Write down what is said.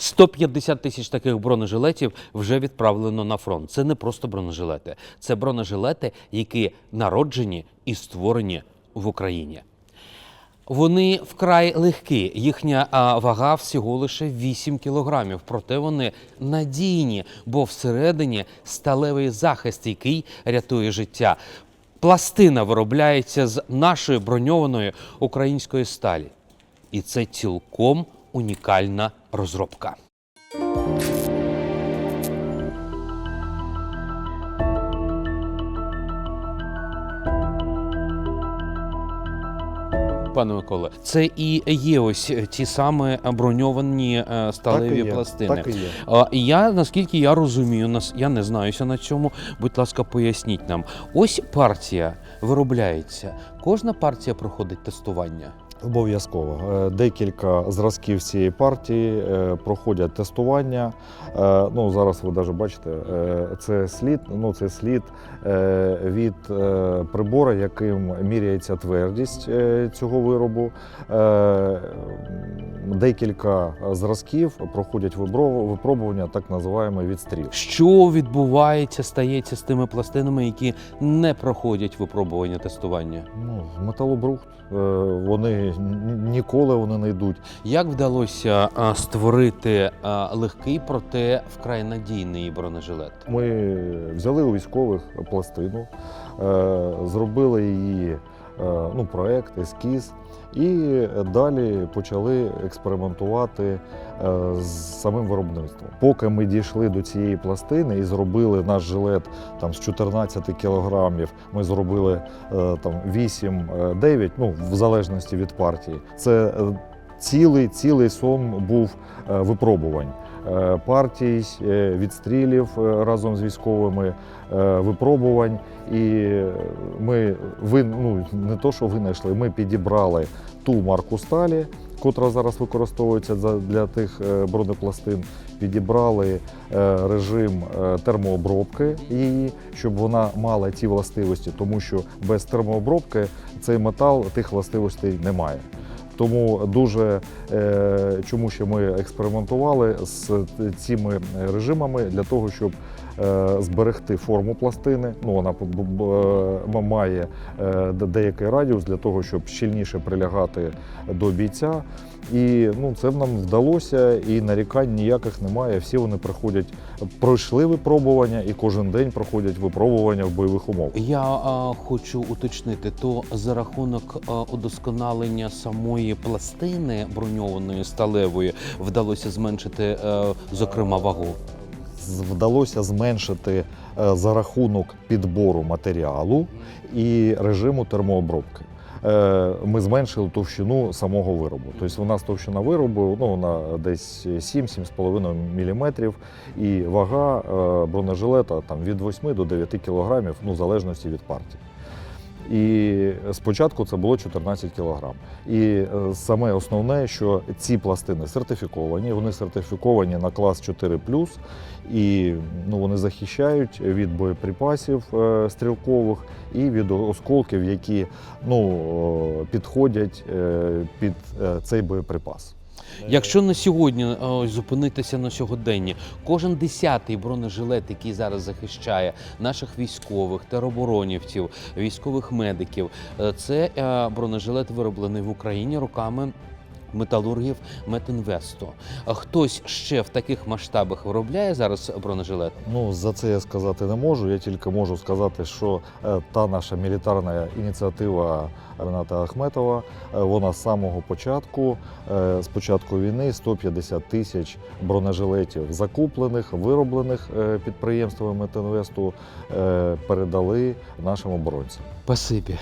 150 тисяч таких бронежилетів вже відправлено на фронт. Це не просто бронежилети, це бронежилети, які народжені і створені в Україні. Вони вкрай легкі. Їхня вага всього лише 8 кілограмів. Проте вони надійні, бо всередині сталевий захист, який рятує життя. Пластина виробляється з нашої броньованої української сталі. І це цілком унікальна розробка. Пане Миколе, це і є ось ті саме броньовані е, сталеві так і є, пластини. Так і є. Я, наскільки я розумію, нас я не знаюся на цьому. Будь ласка, поясніть нам. Ось партія виробляється. Кожна партія проходить тестування. Обов'язково. Е, Декілька зразків цієї партії е, проходять тестування. Е, Ну, зараз ви навіть бачите, це слід, ну, це слід від прибора, яким міряється твердість цього виробу. Е, Декілька зразків проходять випробування, так називаємо відстріл. Що відбувається, стається з тими пластинами, які не проходять випробування тестування? Ну, металобрухт. Е, Вони ніколи вони не йдуть. Як вдалося створити легкий, проте вкрай надійний бронежилет? Ми взяли у військових пластину, е, зробили її е, ну, проект, ескіз, і далі почали експериментувати е, з самим виробництвом. Поки ми дійшли до цієї пластини і зробили наш жилет там, з 14 кілограмів, ми зробили е, там 8-9, ну, в залежності від партії. Це е, цілий, цілий сон був е, випробувань е, партій, е, відстрілів разом з військовими, випробувань. І ми ви, ну, не то, що винайшли, ми підібрали ту марку сталі, котра зараз використовується для тих бронепластин. Підібрали режим термообробки її, щоб вона мала ті властивості, тому що без термообробки цей метал тих властивостей не має. Тому дуже е, чому ще ми експериментували з цими режимами для того, щоб зберегти форму пластини. Ну вона б- має е, деякий радіус для того, щоб щільніше прилягати до бійця. І ну це нам вдалося, і нарікань ніяких немає. Всі вони проходять, пройшли випробування і кожен день проходять випробування в бойових умовах. Я а, хочу уточнити, то за рахунок а, удосконалення самої пластини броньованої сталевої вдалося зменшити, е, зокрема, вагу. Вдалося зменшити е, за рахунок підбору матеріалу і режиму термообробки. Е, Ми зменшили товщину самого виробу. Тобто у нас товщина виробу ну, вона десь 7-7,5 мм, і вага е, бронежилета там, від 8 до 9 кг, ну, в залежності від партії. І спочатку це було 14 кг. І е, саме основне, що ці пластини сертифіковані, вони сертифіковані на клас 4 і ну, вони захищають від боєприпасів е, стрілкових і від осколків, які ну, підходять е, під цей боєприпас. Якщо на сьогодні е, ось, зупинитися на сьогоденні, кожен десятий бронежилет, який зараз захищає наших військових, тероборонівців, військових медиків, е, це е, бронежилет вироблений в Україні руками. Металургів Метінвесту. Хтось ще в таких масштабах виробляє зараз бронежилет? Ну, за це я сказати не можу. Я тільки можу сказати, що е, та наша мілітарна ініціатива Рената Ахметова, е, вона з самого початку, е, з початку війни, 150 тисяч бронежилетів закуплених, вироблених підприємствами Метинвесту, е, передали нашим оборонцям. Спасибі.